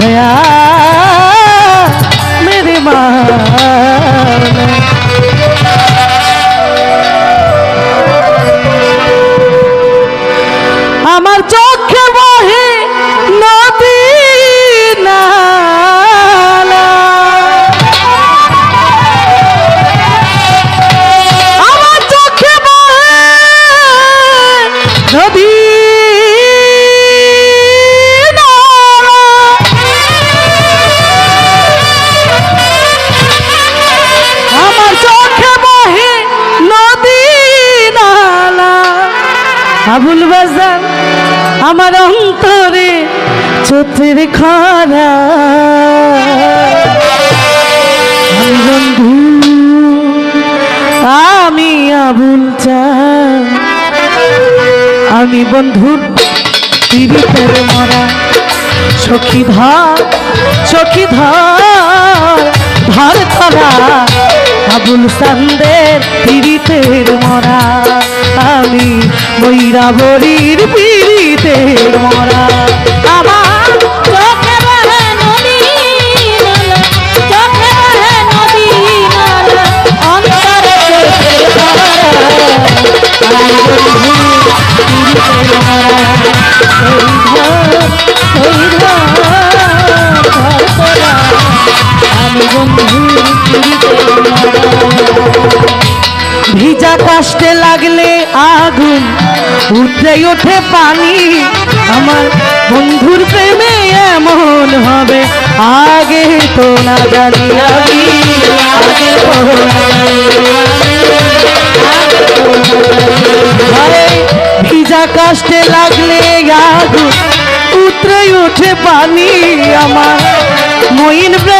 诶呀。আমার অন্তরে চোখের খরা বন্ধু, আমি আবুল চান। আমি বন্ধুর পীড়িতের মরা সখী ধর সখী ধর। ধর আবুল সান্দের পীড়িতের মরা। আমি ময়রা বরির পীড়িতের মরা। আমার চোখে বহে নদী চোখে বহে নদী অন্তরে। আমি বন্ধু ভিজা কাষ্টে লাগলে আগুন, উঠে ওঠে পানি। আমার বন্ধুর প্রেমে এমন হবে, আগে তো না জানি ভিজা কাষ্টে লাগলে আগুন, উতরে ওঠে পানি। আমার মইন প্রেমে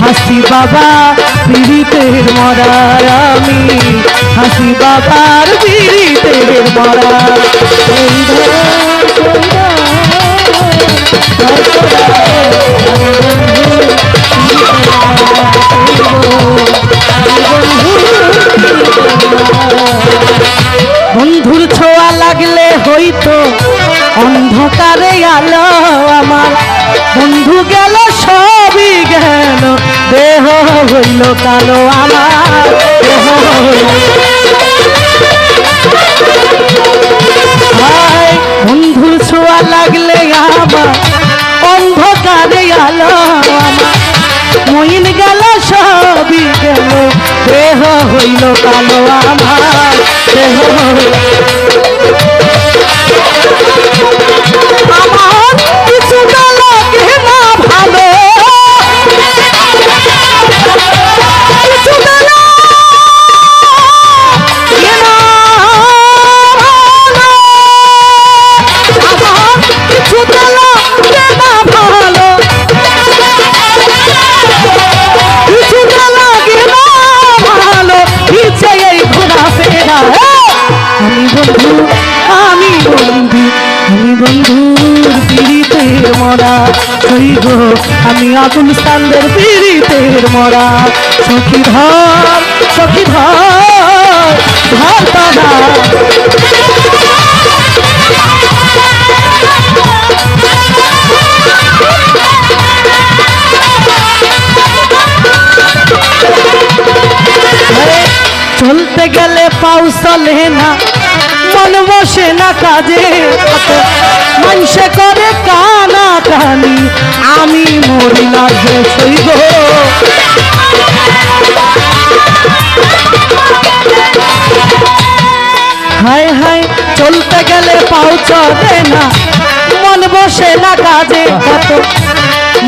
হাসি বাবা পীড়িতের মরার আমি। হাসি বাবার পীড়িতের মরা এই হইল কালো আমার। বন্ধুর ছোঁয়া লাগলে আমার। অন্ধকারে আলো আমার। মইন গেল, সবই গেল। দেহ হইল কালো আমার। ইচ্ছে এই ঘোরাফেরা আমি বন্ধু আমি বন্ধু, আমি বন্ধুর পিড়িতের মরা। সই গো, আমি আবুল সান্দের পিড়িতের মরা। সখী ধর সখী ধর। চলতে গেলে পাও চলে না। মন বসে না কাজে মানুষে করে কানা কানি। আমি মরি না যে সইব হায় হায় চলতে গেলে পাও চলে না। মন বসে না কাজে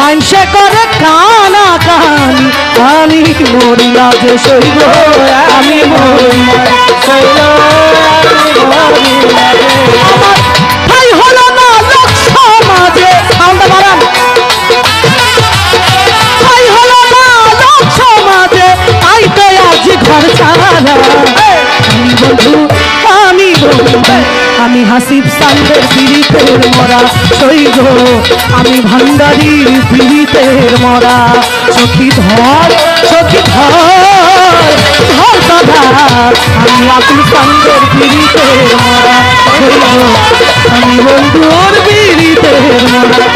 মানুষে করে কানা কানি। আমি মরি না যে সইব আমি মরি না সইব আমি হাসিব সান্দের পীড়িতের মরা সৈগ আমি ভান্ডারির পীড়িতের মরা। সখী ধর সখী ধর ধর দাদা আমি হাসিব সান্দের পীড়িতের মরা সৈগ আমি বন্ধুর পীড়িতের মরা।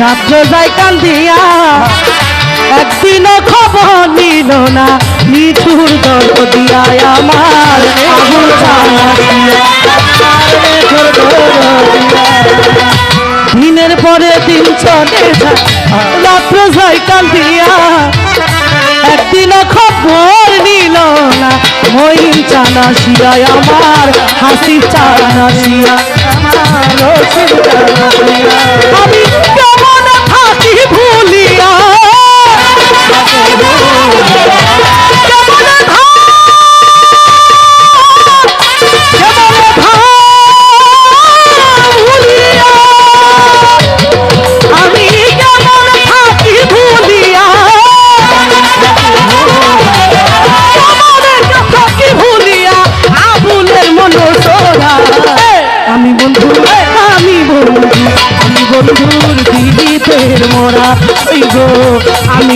রাত্র যায় কান্দিয়া। একদিনও খবর নিল না, নিঠুর দর দিয়ায় আমার। দিয়া। দিনের পরে দিন চলে যায়, রাত্র যায় কান্দিয়া। একদিনও খবর নিল না মহিন চানা শিয়ায় আমার হাসি চানা শিয়া আমি কেমন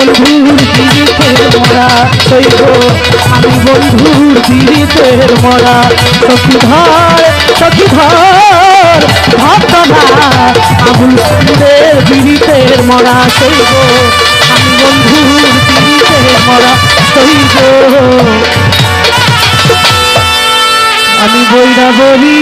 বন্ধুর দিদিতের মরা সৈব আমি বন্ধুর দিদিতের মরা। সখী ধর সখী ধর ভক্তরা আবুল সুন্দর দিদিতের মরা সৈব আমি বন্ধুর দিদিতের মরা সৈব আমি বইরা বলি